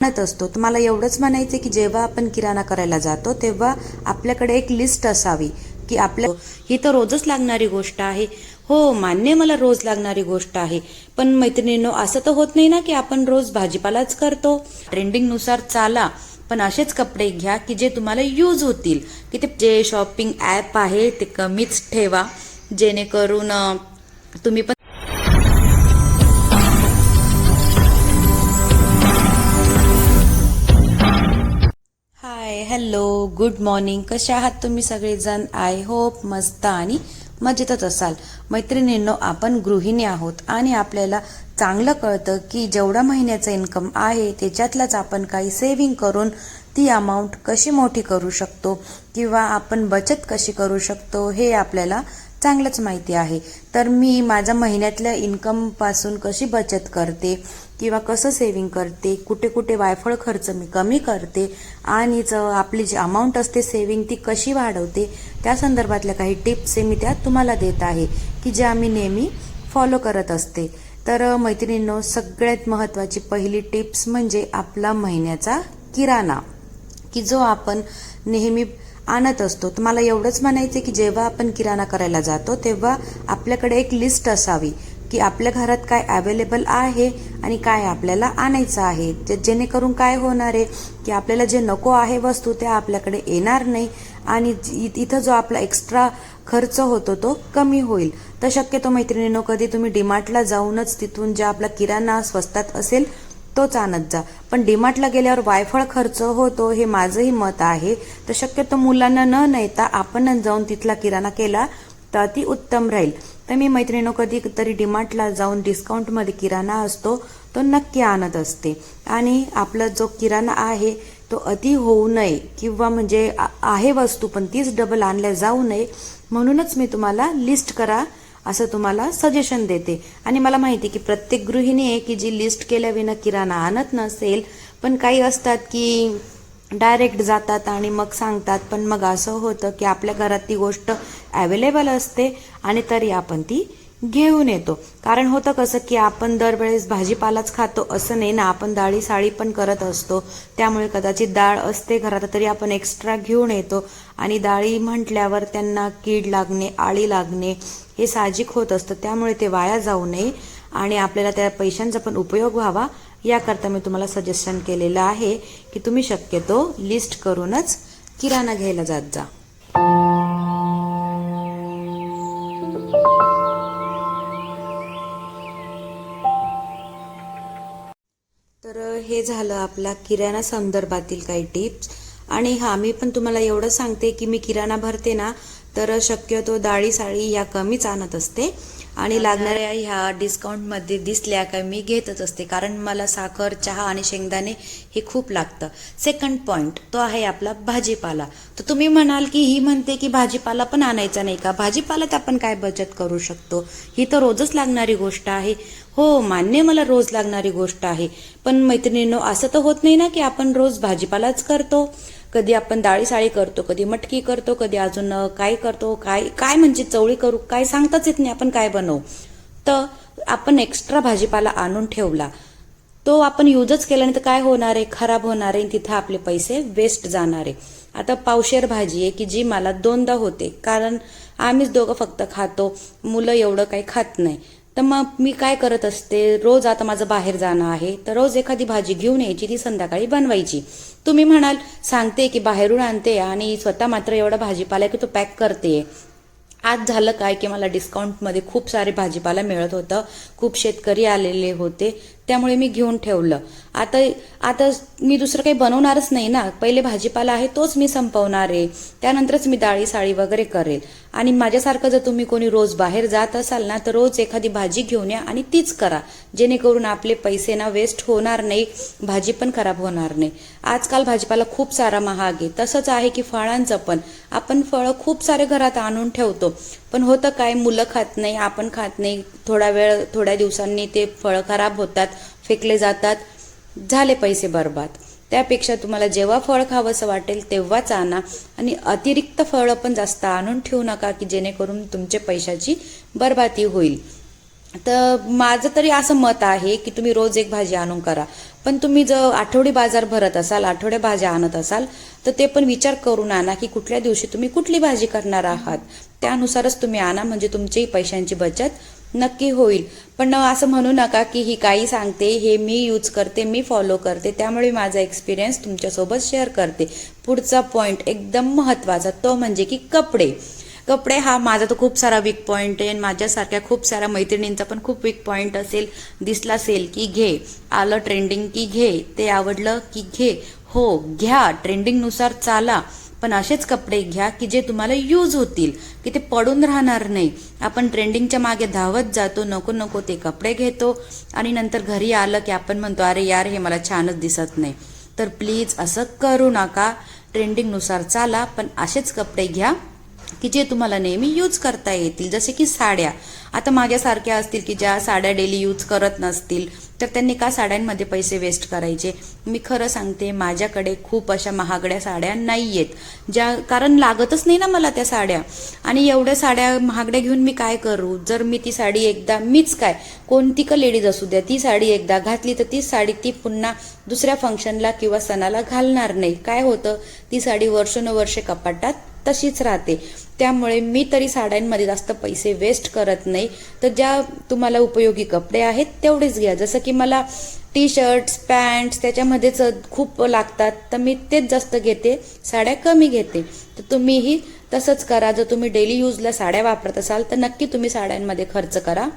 म्हणत असतो. तर मला एवढंच म्हणायचं की जेव्हा आपण किराणा करायला जातो तेव्हा आपल्याकडे एक लिस्ट असावी की आपल्या ही तर रोजच लागणारी गोष्ट आहे. हो मान्य मला रोज लागणारी गोष्ट आहे. पण मैत्रिणींनो असं तर होत नाही ना की आपण रोज भाजीपालाच करतो. ट्रेंडिंगनुसार चाला पण असेच कपडे घ्या की जे तुम्हाला यूज होतील. की ते जे शॉपिंग ॲप आहे ते कमीच ठेवा. जेणेकरून तुम्ही पण हॅलो गुड मॉर्निंग. कसे आहात तुम्ही सगळेजण? आय होप मस्त आणि मजेतच असाल. मैत्रिणींनो आपण गृहिणी आहोत आणि आपल्याला चांगलं कळतं की जेवढा महिन्याचं इन्कम आहे त्याच्यातलाच आपण काही सेव्हिंग करून ती अमाऊंट कशी मोठी करू शकतो किंवा आपण बचत कशी करू शकतो हे आपल्याला चांगलंच माहिती आहे. तर मी माझ्या महिन्यातल्या इन्कमपासून कशी बचत करते किंवा कसं सेविंग करते कुठे कुठे वायफळ खर्च मी कमी करते आणि आपली जी अमाऊंट असते सेविंग ती कशी वाढवते त्या संदर्भातल्या काही टिप्स मी त्यात तुम्हाला देत आहे की ज्या मी नेहमी फॉलो करत असते. तर मैत्रिणींनो सगळ्यात महत्त्वाची पहिली टिप्स म्हणजे आपला महिन्याचा किराणा. की जो आपण नेहमी आणत असतो. तर मला एवढंच म्हणायचं की जेव्हा आपण किराणा करायला जातो तेव्हा आपल्याकडे एक लिस्ट असावी की आपल्या घरात काय अवेलेबल आहे आणि काय आपल्याला आणायचं आहे. जे जेणेकरून काय होणार आहे की आपल्याला जे नको आहे वस्तू त्या आपल्याकडे येणार नाही आणि इ- इथं जो आपला एक्स्ट्रा खर्च होतो तो कमी होईल. तर शक्यतो मैत्रिणींनो कधी तुम्ही डिमार्टला जाऊनच तिथून जे आपला किराणा स्वस्तात असेल तोच आणत जा पण डीमार्टला गेल्यावर वायफळ खर्च होतो हे माझंही मत आहे. तर शक्यतो मुलांना न नेता आपणच जाऊन तिथला किराणा केला तर अति उत्तम राहील. तर मी मैत्रिणीनं कधी तरी डिमार्टला जाऊन डिस्काउंटमध्ये किराणा असतो तो नक्की आणत असते. आणि आपला जो किराणा आहे तो अति होऊ नये किंवा म्हणजे आहे वस्तू पण तीच डबल आणल्या जाऊ नये म्हणूनच मी तुम्हाला लिस्ट करा. असं तुम्हाला सजेशन देते. आणि मला माहिती आहे की प्रत्येक गृहिणी आहे की जी लिस्ट केल्याविना किराणा आणत नसेल पण काही असतात की डायरेक्ट जातात आणि मग सांगतात पण मग असं होतं की आपल्या घरात ती गोष्ट अवेलेबल असते आणि तरी आपण ती घेऊन येतो. कारण होतं कसं की आपण दरवेळेस भाजीपालाच खातो असं नाही ना आपण डाळी साळी पण करत असतो. त्यामुळे कदाचित डाळ असते घरात तरी आपण एक्स्ट्रा घेऊन येतो. आणि डाळी म्हटल्यावर त्यांना कीड लागणे आळी लागणे हे साहजिक होत असतं. त्यामुळे ते वाया जाऊ नये. आणि आपल्याला त्या पैशांचा पण उपयोग व्हावा. याकरता मी तुम्हाला सजेशन केलेलं आहे की तुम्ही शक्यतो लिस्ट करूनच किराणा घ्यायला जात जा. हे झालं आपला किराणा संदर्भातील काही टिप्स. आणि हा मी पण तुम्हाला एवढं सांगते की मी किराणा भरते ना तर शक्यतो डाळी साळी या कमीच आणत असते. आणि लागणाऱ्या ह्या डिस्काउंटमध्ये दिसल्या का मी घेतच असते. कारण मला साखर चहा आणि शेंगदाणे हे खूप लागतं. सेकंड पॉईंट तो आहे आपला भाजीपाला. तर तुम्ही म्हणाल की ही म्हणते की भाजीपाला पण आणायचा नाही का? भाजीपाल्यात आपण काय बचत करू शकतो? ही तर रोजच लागणारी गोष्ट आहे. हो मान्य मला रोज लागणारी गोष्ट आहे. पण मैत्रिणींनो असं तर होत नाही ना की आपण रोज भाजीपालाच करतो. कधी आपण डाळी साळी करतो कधी मटकी करतो कधी अजून काय करतो काय काय म्हणजे चवळी करू काय सांगताच येत नाही आपण काय बनवू. तर आपण एक्स्ट्रा भाजीपाला आणून ठेवला. तो आपण यूजच केला नाही तर काय होणार आहे? खराब होणार आहे तिथं आपले पैसे वेस्ट जाणार आहे. आता पावशेर भाजी आहे की जी मला दोनदा होते. कारण आम्हीच दोघं फक्त खातो. मुलं एवढं काही खात नाही. तर मग मी काय करत असते? रोज आता माझं बाहेर जाणं आहे. तर रोज एखादी भाजी घेऊन यायची ती संध्याकाळी बनवायची. तुम्ही म्हणाल सांगते की बाहेरून आणते आणि स्वतः मात्र एवढा भाजीपाला की तो पॅक करते. आज झालं काय की मला डिस्काउंटमध्ये खूप सारे भाजीपाला मिळत होतं. खूप शेतकरी आलेले होते. त्यामुळे मी घेऊन ठेवलं. आता आता मी दुसरं काही बनवणारच नाही ना. पहिले भाजीपाला आहे तोच मी संपवणार आहे. त्यानंतरच मी डाळी साळी वगैरे करेल. आणि माझ्यासारखं जर तुम्ही कोणी रोज बाहेर जात असाल ना तर रोज एखादी भाजी घेऊन या आणि तीच करा. जेणेकरून आपले पैसे ना वेस्ट होणार नाही भाजी पण खराब होणार नाही. आजकाल भाजीपाला खूप सारा महाग आहे. तसंच आहे की फळांचं पण. आपण फळं खूप सारे घरात आणून ठेवतो. पण होतं काय? मुलं खात नाही आपण खात नाही. थोडा वेळ थोड्या दिवसांनी ते फळं खराब होतात फेकले जातात झाले पैसे बर्बाद. त्यापेक्षा तुम्हाला जेव्हा फळ खावंसं वाटेल तेव्हाच आणा आणि अतिरिक्त फळं पण जास्त आणून ठेवू नका की जेणेकरून तुमचे पैशाची बरबादी होईल. तर माझं तरी असं मत आहे की तुम्ही रोज एक भाजी आणून करा. पण तुम्ही जर आठवडी बाजार भरत असाल आठवड्या भाज्या आणत असाल तर ते पण विचार करून आणा की कुठल्या दिवशी तुम्ही कुठली भाजी करणार आहात. त्यानुसारच तुम्ही आणा म्हणजे तुमची पैशांची बचत नक्की होईल. पण असं म्हणू नका की ही काही सांगते हे मी यूज करते मी फॉलो करते. त्यामुळे माझा एक्सपिरियन्स तुमच्यासोबत शेअर करते. पुढचा पॉईंट एकदम महत्त्वाचा तो म्हणजे की कपडे. कपडे हा माझा तर खूप सारा वीक पॉईंट आहे आणि माझ्यासारख्या खूप साऱ्या मैत्रिणींचा पण खूप वीक पॉईंट असेल दिसला असेल की घे. आलं ट्रेंडिंग की घे. ते आवडलं की घे. हो घ्या. ट्रेंडिंगनुसार चाला. पण असेच कपडे घ्या की जे तुम्हाला यूज होतील की ते पडून राहणार नाही. आपण ट्रेंडिंगच्या मागे धावत जातो नको नको ते कपडे घेतो आणि नंतर घरी आलं की आपण म्हणतो अरे यार हे मला छानच दिसत नाही. तर प्लीज असं करू नका. ट्रेंडिंगनुसार चाला पण असेच कपडे घ्या की जे तुम्हाला नेहमी यूज करता येतील. जसे की साड्या. आता माझ्यासारख्या असतील की ज्या साड्या डेली यूज करत नसतील. तर त्यांनी का साड्यांमध्ये पैसे वेस्ट करायचे. मी खरं सांगते माझ्याकडे खूप अशा महागड्या साड्या नाही आहेत ज्या कारण लागतच नाही ना मला त्या साड्या. आणि एवढ्या साड्या महागड्या घेऊन मी काय करू? जर मी ती साडी एकदा मीच काय? कोणती का लेडीज असू द्या ती साडी एकदा घातली तर ती साडी ती पुन्हा दुसऱ्या फंक्शनला किंवा सणाला घालणार नाही. काय होतं? ती साडी वर्षानुवर्षे कपाटात तशीच राहते. त्यामुळे मी तरी साड्यांमध्ये जास्त पैसे वेस्ट करत नाही. तर ज्या तुम्हाला उपयोगी कपडे आहेत तेवढेच घ्या. जसं की मला टी शर्ट्स पॅन्ट्स त्याच्यामध्येच खूप लागतात तर मी तेच जास्त घेते. साड्या कमी घेते. तर तुम्हीही तसंच करा. जर तुम्ही डेली यूजला साड्या वापरत असाल तर नक्की तुम्ही साड्यांमध्ये खर्च करा.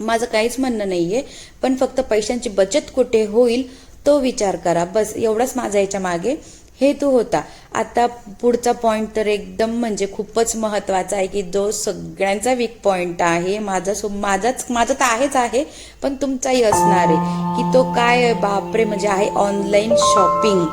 माझं काहीच म्हणणं नाही आहे पण फक्त पैशांची बचत कुठे होईल तो विचार करा. बस एवढाच माझा याच्या मागे हेतू होता. आता पुढचा पॉईंट तर एकदम म्हणजे खूपच महत्त्वाचा आहे की जो सगळ्यांचा वीक पॉईंट आहे माझा सो माझाच माझं तर आहेच आहे पण तुमचाही असणार आहे की तो काय बापरे म्हणजे आहे ऑनलाईन शॉपिंग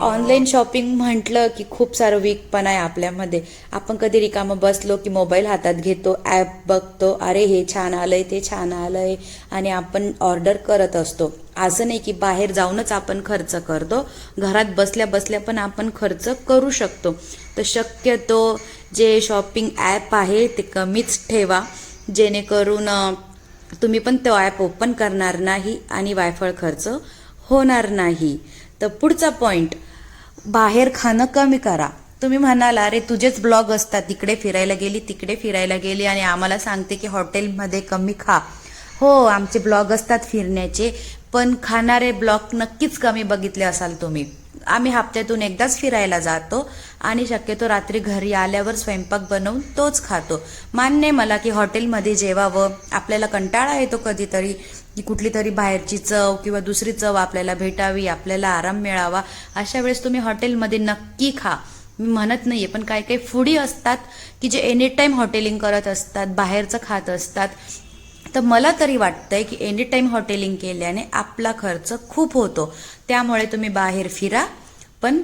ऑनलाईन शॉपिंग म्हटलं की खूप सारं वीकपण आहे आपल्यामध्ये. आपण कधी रिकामं बसलो की मोबाईल हातात घेतो ॲप बघतो अरे हे छान आलंय ते छान आलंय आणि आपण ऑर्डर करत असतो. असं नाही की बाहेर जाऊनच आपण खर्च करतो घरात बसल्या बसल्या पण आपण खर्च करू शकतो. तर शक्यतो जे शॉपिंग ॲप आहे ते कमीच ठेवा जेणेकरून तुम्ही पण तो ॲप ओपन करणार नाही आणि वायफळ खर्च होणार नाही. तर पुढचा पॉइंट बाहेर खाणं कमी करा. तुम्ही म्हणाल अरे तुझेच ब्लॉग असतात. तिकडे फिरायला गेली तिकडे फिरायला गेली आणि आम्हाला सांगते की हॉटेलमध्ये कमी खा. हो आमचे ब्लॉग असतात फिरण्याचे पण खाणारे ब्लॉग नक्कीच कमी बघितले असाल तुम्ही. आम्ही हप्त्यातून एकदाच फिरायला जातो आणि शक्यतो रात्री घरी आल्यावर स्वयंपाक बनवून तोच खातो. मान्य आहे मला की हॉटेलमध्ये जेवावं आपल्याला कंटाळा येतो कधीतरी की कुठली तरी बाहेरची चव किंवा दुसरी चव आपल्याला भेटावी आपल्याला आराम मिळावा अशा वेळेस तुम्ही हॉटेलमध्ये नक्की खा. मी म्हणत नाहीये पण काही काही फुडी असतात की जे एनी टाईम हॉटेलिंग करत असतात बाहेरचं खात असतात. तर मला तरी वाटतंय की एनी टाईम हॉटेलिंग केल्याने आपला खर्च खूप होतो. त्यामुळे तुम्ही बाहेर फिरा पण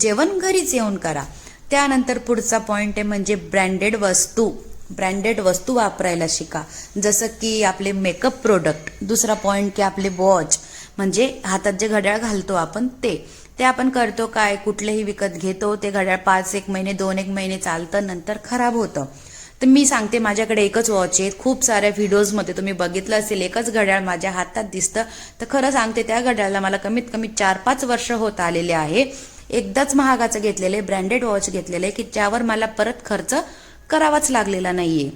जेवण घरीच येऊन करा. त्यानंतर पुढचा पॉइंट आहे म्हणजे ब्रँडेड वस्तू. ब्रँडेड वस्तू वापरायला शिका. जसं की आपले मेकअप प्रोडक्ट दुसरा पॉईंट की आपले वॉच म्हणजे हातात जे घड्याळ घालतो आपण ते. ते आपण करतो काय? कुठलेही विकत घेतो ते घड्याळ पाच एक महिने दोन एक महिने चालतं नंतर खराब होतं. तर मी सांगते माझ्याकडे एकच वॉच आहे. खूप साऱ्या व्हिडिओजमध्ये तुम्ही बघितलं असेल एकच घड्याळ माझ्या हातात दिसतं. तर खरं सांगते त्या घड्याळला मला कमीत कमी चार पाच वर्ष होत आलेले आहे. एकदाच महागाचं घेतलेलं आहे ब्रँडेड वॉच घेतलेलं आहे की ज्यावर मला परत खर्च करावाच लागलेला नाहीये.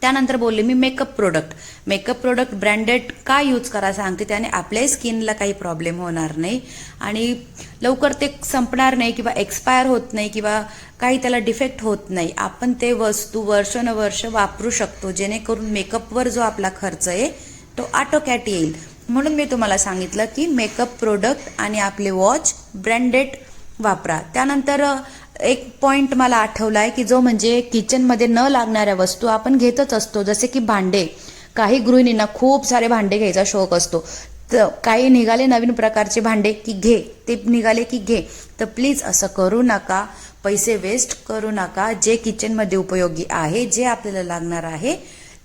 त्यानंतर बोलले मी makeup product makeup product branded का यूज करा सांगते त्याने आपल्याही स्किनला काही प्रॉब्लेम होणार नाही आणि लवकर ते संपणार नाही किंवा एक्सपायर होत नाही किंवा काही त्याला डिफेक्ट होत नाही. आपण ते वस्तू वर्षानुवर्ष वापरू शकतो जेणेकरून मेकअपवर जो आपला खर्च आहे तो आटोकॅट येईल. म्हणून मी तुम्हाला सांगितलं की मेकअप प्रोडक्ट आणि आपले वॉच ब्रँडेड वापरा. त्यानंतर एक पॉइंट मला आठवला आहे की जो म्हणजे किचनमध्ये न लागणाऱ्या वस्तू आपण घेतच असतो. जसे की भांडे. काही गृहिणींना खूप सारे भांडे घ्यायचा शौक असतो. तर काही निघाले नवीन प्रकारचे भांडे की घे. ते निघाले की घे. तर प्लीज असं करू नका. पैसे वेस्ट करू नका. जे किचनमध्ये उपयोगी आहे जे आपल्याला लागणार आहे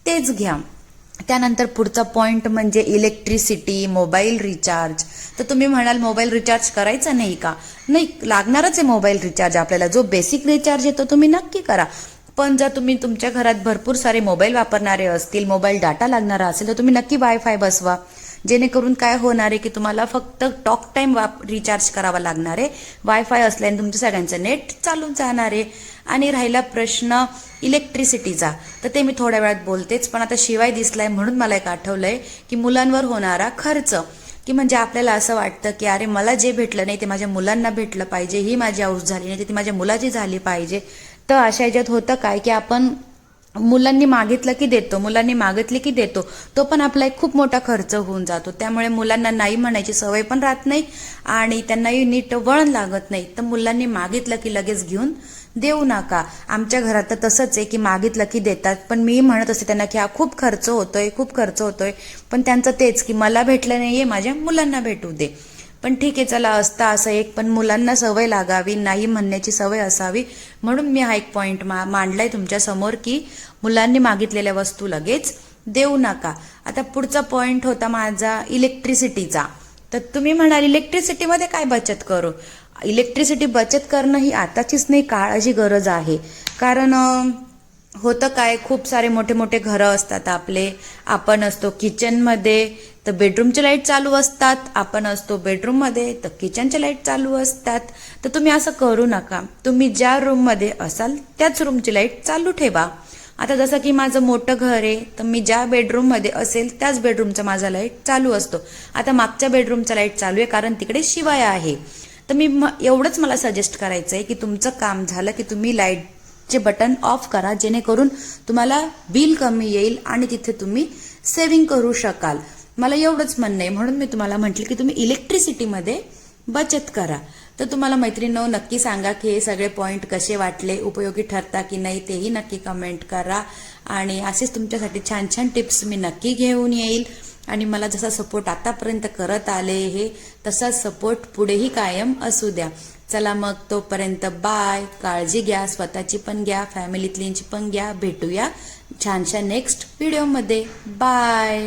तेच घ्या. त्यानंतर पुढचा पॉइंट म्हणजे इलेक्ट्रिसिटी मोबाईल रिचार्ज तर तुम्ही म्हणाल मोबाईल रिचार्ज करायचा नाही का? नाही लागणारच आहे मोबाईल रिचार्ज आपल्याला. जो बेसिक रिचार्ज येतो तुम्ही नक्की करा. पण जर तुम्ही तुमच्या घरात भरपूर सारे मोबाईल वापरणारे असतील मोबाईल डाटा लागणारा असेल तर तुम्ही नक्की वायफाय बसवा. जेणेकरून काय होणार आहे की तुम्हाला फक्त टॉक टाईम वाप रिचार्ज करावा लागणार आहे. वायफाय असल्याने तुमच्या सगळ्यांचं नेट चालून जाणार आहे. आणि राहिला प्रश्न इलेक्ट्रिसिटीचा तर ते मी थोड्या वेळात बोलतेच पण आता शिवाय दिसलाय म्हणून मला एक आठवलंय की मुलांवर होणारा खर्च. की म्हणजे आपल्याला असं वाटतं की अरे मला जे भेटलं नाही ते माझ्या मुलांना भेटलं पाहिजे ही माझी औष झाली नाही ती माझ्या मुलाची झाली पाहिजे. तर अशा याच्यात होतं काय की आपण मुलांनी मागितलं की देतो मुलांनी मागितली की देतो. तो पण आपला एक खूप मोठा खर्च होऊन जातो. त्यामुळे मुलांना नाही म्हणायची सवय पण राहत नाही आणि त्यांनाही नीट वळण लागत नाही. तर मुलांनी मागितलं की लगेच घेऊन देऊ नका. आमच्या घरात तर तसंच आहे की मागितलं की देतात पण मी म्हणत असते त्यांना की हा खूप खर्च होतोय खूप खर्च होतोय. पण त्यांचं तेच की मला भेटलं नाहीये माझ्या मुलांना भेटू दे. पण ठीक आहे चला असता असं एक पण मुलांना सवय लागावी नाही म्हणण्याची सवय असावी. म्हणून मी हा एक पॉईंट मा मांडलाय तुमच्यासमोर की मुलांनी मागितलेल्या वस्तू लगेच देऊ नका. आता पुढचा पॉईंट होता माझा इलेक्ट्रिसिटीचा तर तुम्ही म्हणाल इलेक्ट्रिसिटीमध्ये काय बचत करू? इलेक्ट्रिसिटी बचत करणं ही आताचीच नाही काळाची गरज आहे. कारण होतं काय खूप सारे मोठे मोठे घरं असतात आपले. आपण असतो किचनमध्ये तर बेडरूमचे लाइट चालू असतात आपण असतो बेडरूममध्ये तर किचनचे लाइट चालू असतात. तर तुम्ही असं करू नका. तुम्ही ज्या रूममध्ये असाल त्याच रूमची लाइट चालू ठेवा. आता जसं की माझं मोठं घर आहे तर मी ज्या बेडरूममध्ये असेल त्याच बेडरूमचा माझा लाइट चालू असतो. आता मागच्या बेडरूमचा लाइट चालू आहे कारण तिकडे शिवाय आहे. तर मी म- एवढंच मला सजेस्ट करायचं आहे की तुमचं काम झालं की तुम्ही लाईटचे बटन ऑफ करा जेणेकरून तुम्हाला बिल कमी येईल आणि तिथे तुम्ही सेव्हिंग करू शकाल. मला एवढंच म्हणणं आहे. म्हणून मी तुम्हाला म्हटलं की तुम्ही इलेक्ट्रिसिटीमध्ये बचत करा. तर तुम्हाला मैत्रिणींनो नक्की सांगा की हे सगळे पॉईंट कसे वाटले उपयोगी ठरता की नाही तेही नक्की कमेंट करा. आणि असेच तुमच्यासाठी छान छान टिप्स मी नक्की घेऊन येईल. आणि मला जसा सपोर्ट आतापर्यंत करत आले हे तसा सपोर्ट पुढेही कायम असू द्या. चला मग तोपर्यंत बाय काळजी घ्या स्वतःची पण घ्या फॅमिलीतलींची पण घ्या. भेटूया छानशा नेक्स्ट व्हिडिओमध्ये बाय